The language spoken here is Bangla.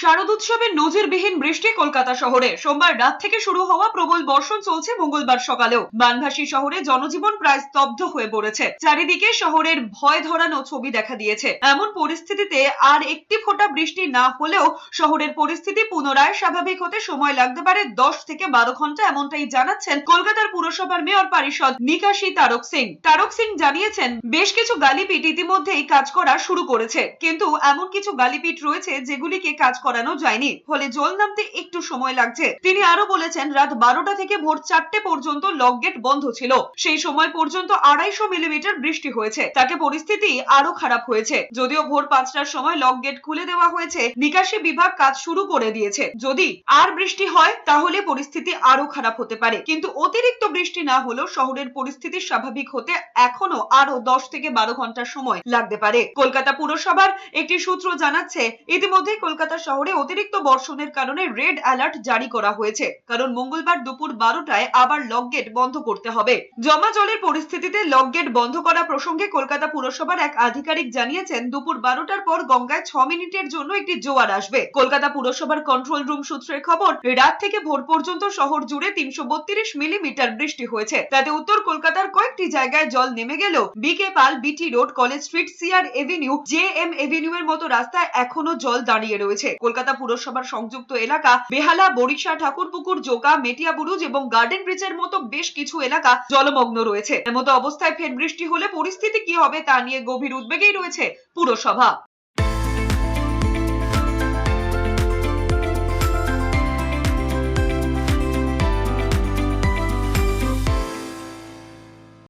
শারদ উৎসবের নজিরবিহীন বৃষ্টি কলকাতা শহরে। সোমবার রাত থেকে শুরু হওয়া প্রবল বর্ষণ চলছে মঙ্গলবার সকালেও। বানভাসী শহরে জনজীবন প্রায় স্তব্ধ হয়ে পড়েছে। চারিদিকে শহরের ভয় ধরানো ছবি দেখা দিয়েছে। এমন পরিস্থিতিতে আর একটি ফোঁটা বৃষ্টি না হলেও শহরের পরিস্থিতি পুনরায় স্বাভাবিক হতে সময় লাগতে পারে দশ থেকে বারো ঘণ্টা এমনটাই জানাচ্ছেন কলকাতার পুরসভার মেয়র পরিষদ নিকাশি তারক সিং। তারক সিং জানিয়েছেন, বেশ কিছু গালিপিট ইতিমধ্যেই কাজ করা শুরু করেছে। কিন্তু এমন কিছু গালিপিট রয়েছে যেগুলিকে কাজ করানো যায়নি। ফলে জল নামতে একটু সময় লাগছে। তিনি আরও বলেছেন, রাত বারোটা থেকে ভোর চারটে পর্যন্ত লক গেট বন্ধ ছিল। সেই সময় পর্যন্ত আড়াইশো মিলিমিটার বৃষ্টি হয়েছে। তাতে পরিস্থিতি আরও খারাপ হয়েছে। যদিও ভোর পাঁচটার সময় লক গেট খুলে দেওয়া হয়েছে, নিকাশি বিভাগ কাজ শুরু করে দিয়েছে। যদি আর বৃষ্টি হয়, তাহলে পরিস্থিতি আরও খারাপ হতে পারে। কিন্তু অতিরিক্ত বৃষ্টি না হলেও শহরের পরিস্থিতি স্বাভাবিক হতে এখনও আরও দশ থেকে বারো ঘণ্টা সময় লাগতে পারে। কলকাতা পুরসভার একটি সূত্র জানাচ্ছে ইতিমধ্যে কলকাতা শহরে অতিরিক্ত বর্ষণের কারণে রেড অ্যালার্ট জারি করা হয়েছে। কারণ মঙ্গলবার দুপুর বারোটায় আবার লক গেট বন্ধ করতে হবে। জমা জলের পরিস্থিতিতে লক গেট বন্ধ করা প্রসঙ্গে কলকাতা পুরসভার এক আধিকারিক জানিয়েছেন, দুপুর বারোটার পর গঙ্গায় ছ মিনিটের জন্য একটি জোয়ার আসবে। কলকাতা পুরসভার কন্ট্রোল রুম সূত্রের খবর, রাত থেকে ভোর পর্যন্ত শহর জুড়ে তিনশো বত্রিশ মিলিমিটার বৃষ্টি হয়েছে। তাতে উত্তর কলকাতার কয়েকটি জায়গায় জল নেমে গেলেও BK Pal, BT road, college street CR avenue, J M avenue এর মতো রাস্তায় এখনও জল দাঁড়িয়ে রয়েছে। কলকাতা পুরসভার সংযুক্ত এলাকা, বেহালা, বরিশা, ঠাকুরপুকুর, জোকা, মেটিয়া বুরুজ এবং গার্ডেন ব্রিজের মতো বেশ কিছু এলাকা জলমগ্ন রয়েছে। এমতো অবস্থায় ফের বৃষ্টি হলে পরিস্থিতি কি হবে তা নিয়ে গভীর উদ্বেগেই রয়েছে পুরসভা।